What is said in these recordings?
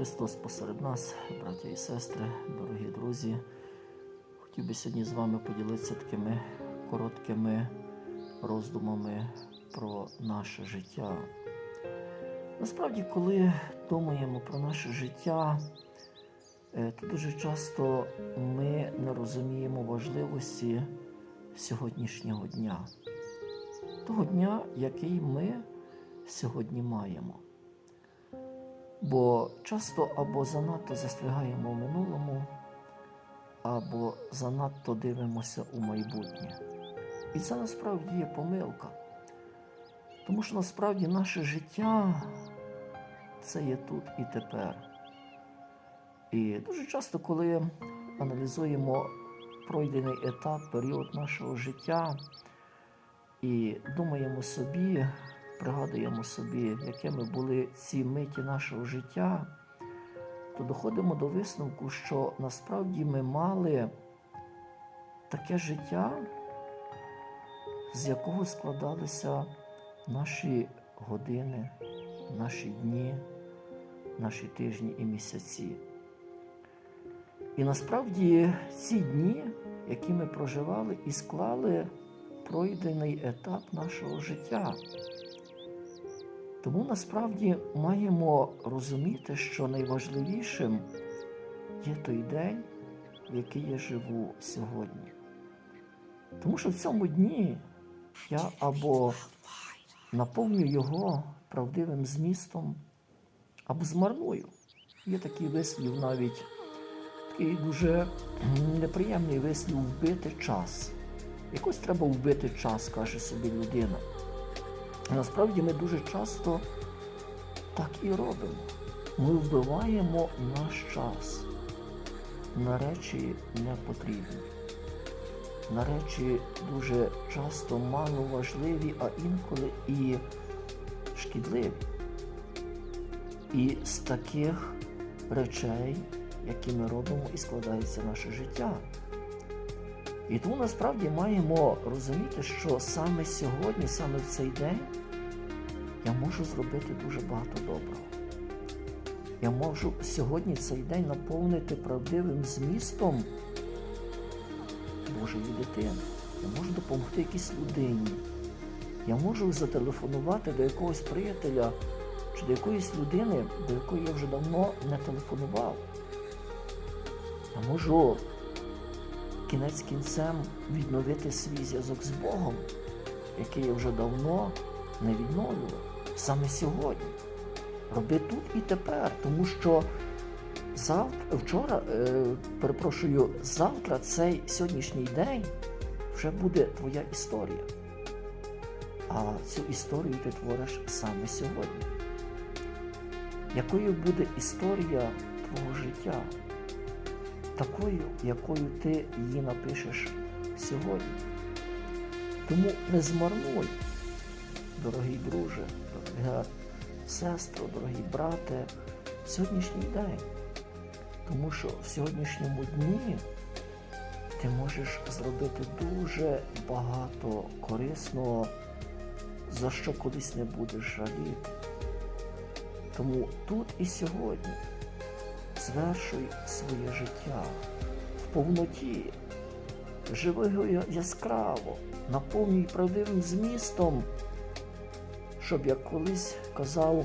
Христос посеред нас, браття і сестри, дорогі друзі. Хотів би сьогодні з вами поділитися такими короткими роздумами про наше життя. Насправді, коли думаємо про наше життя, е, то дуже часто ми не розуміємо важливості сьогоднішнього дня, того дня, який ми сьогодні маємо. Бо часто або занадто застрягаємо в минулому, або занадто дивимося у майбутнє. І це насправді є помилка. Тому що насправді наше життя це є тут і тепер. І дуже часто, коли аналізуємо пройдений етап, період нашого життя і думаємо собі, пригадуємо собі, якими були ці миті нашого життя, то доходимо до висновку, що насправді ми мали таке життя, з якого складалися наші години, наші дні, наші тижні і місяці. І насправді ці дні, які ми проживали, і склали пройдений етап нашого життя. Тому насправді маємо розуміти, що найважливішим є той день, в який я живу сьогодні. Тому що в цьому дні я або наповню його правдивим змістом, або змарную. Є такий вислів навіть, такий дуже неприємний вислів вбити час. Якось треба вбити час, каже собі людина. Насправді ми дуже часто так і робимо. Ми вбиваємо наш час на речі непотрібні, на речі дуже часто мало важливі, а інколи і шкідливі. І з таких речей, які ми робимо, і складається наше життя. І тому насправді маємо розуміти, що саме сьогодні, саме в цей день, я можу зробити дуже багато доброго. Я можу сьогодні цей день наповнити правдивим змістом Божої дитини. Я можу допомогти якійсь людині. Я можу зателефонувати до якогось приятеля чи до якоїсь людини, до якої я вже давно не телефонував. Я можу кінець кінцем відновити свій зв'язок з Богом, який я вже давно не відновлював. Саме сьогодні. Роби тут і тепер, тому що завтра, вчора, е, перепрошую, завтра цей сьогоднішній день вже буде твоя історія. А цю історію ти твориш саме сьогодні. Якою буде історія твого життя? Такою, якою ти її напишеш сьогодні. Тому не змарнуй, дорогий друже, дорога сестро, дорогі брате, сьогоднішній день. Тому що в сьогоднішньому дні ти можеш зробити дуже багато корисного, за що колись не будеш жаліти. Тому тут і сьогодні звершуй своє життя. В повноті, живи яскраво, наповнюй правдивим змістом, щоб, як колись казав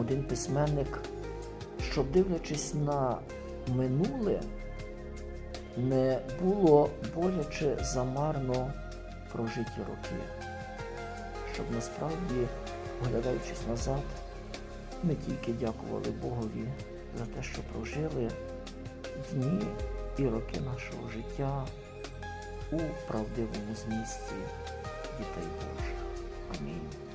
один письменник, щоб дивлячись на минуле, не було боляче замарно прожиті роки, щоб насправді, оглядаючись назад, ми тільки дякували Богові за те, що прожили дні і роки нашого життя у правдивому змісті дітей Божих. Амінь.